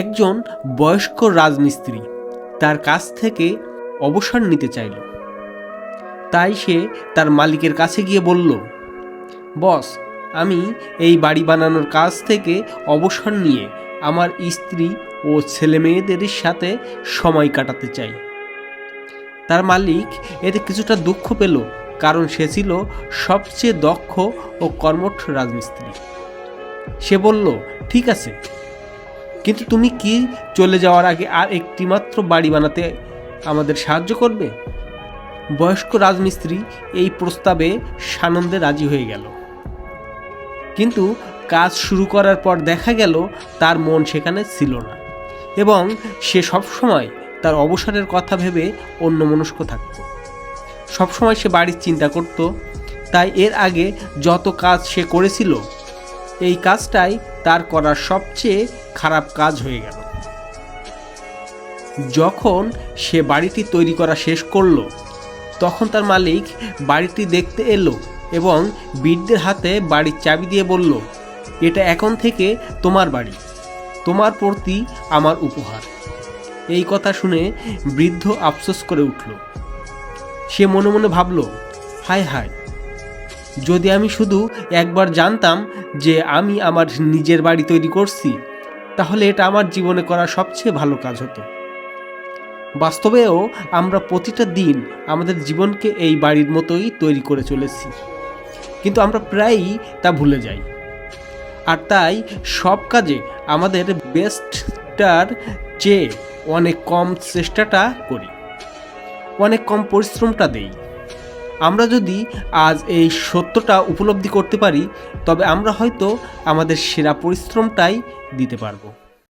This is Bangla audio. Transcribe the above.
একজন বয়স্ক রাজমিস্ত্রি তার কাছ থেকে অবসর নিতে চাইল। তাই সে তার মালিকের কাছে গিয়ে বলল, বস, আমি এই বাড়ি বানানোর কাজ থেকে অবসর নিয়ে আমার স্ত্রী ও ছেলে মেয়েদের সাথে সময় কাটাতে চাই। তার মালিক এতে কিছুটা দুঃখ পেল, কারণ সে ছিল সবচেয়ে দক্ষ ও কর্মঠ রাজমিস্ত্রি। সে বলল, ঠিক আছে কিন্তু তুমি কি চলে যাওয়ার আগে আর একটি মাত্র বাড়ি বানাতে আমাদের সাহায্য করবে? বয়স্ক রাজমিস্ত্রি এই প্রস্তাবে সানন্দে রাজি হয়ে গেল। কিন্তু কাজ শুরু করার পর দেখা গেল তার মন সেখানে ছিল না এবং সে সবসময় তার অবসরের কথা ভেবে অন্যমনস্ক থাকত। সবসময় সে বাড়ির চিন্তা করত, তাই এর আগে যত কাজ সে করেছিল, এই কাজটাই তার করার সবচেয়ে খারাপ কাজ হয়ে গেল। যখন সে বাড়িটি তৈরি করা শেষ করল, তখন তার মালিক বাড়িটি দেখতে এলো এবং বীরদের হাতে বাড়ির চাবি দিয়ে বলল, এটা এখন থেকে তোমার বাড়ি। তোমার প্রতি আমার উপহার। এই কথা শুনে বৃদ্ধ আফসোস করে উঠল। সে মনে মনে ভাবল, হায় হায় যদি আমি শুধু একবার জানতাম যে আমি আমার নিজের বাড়ি তৈরি করছি, তাহলে এটা আমার জীবনে করা সবচেয়ে ভালো কাজ হতো। বাস্তবেও আমরা প্রতিটা দিন আমাদের জীবনকে এই বাড়ির মতোই তৈরি করে চলেছি। কিন্তু আমরা প্রায়ই তা ভুলে যাই। আর তাই সব কাজে আমাদের বেস্টটার চেয়ে অনেক কম চেষ্টাটা করি। অনেক কম পরিশ্রমটা দেই। আমরা যদি আজ এই সত্যটা উপলব্ধি করতে পারি, তবে আমরা হয়তো আমাদের সেরা পরিশ্রমটাই দিতে পারব।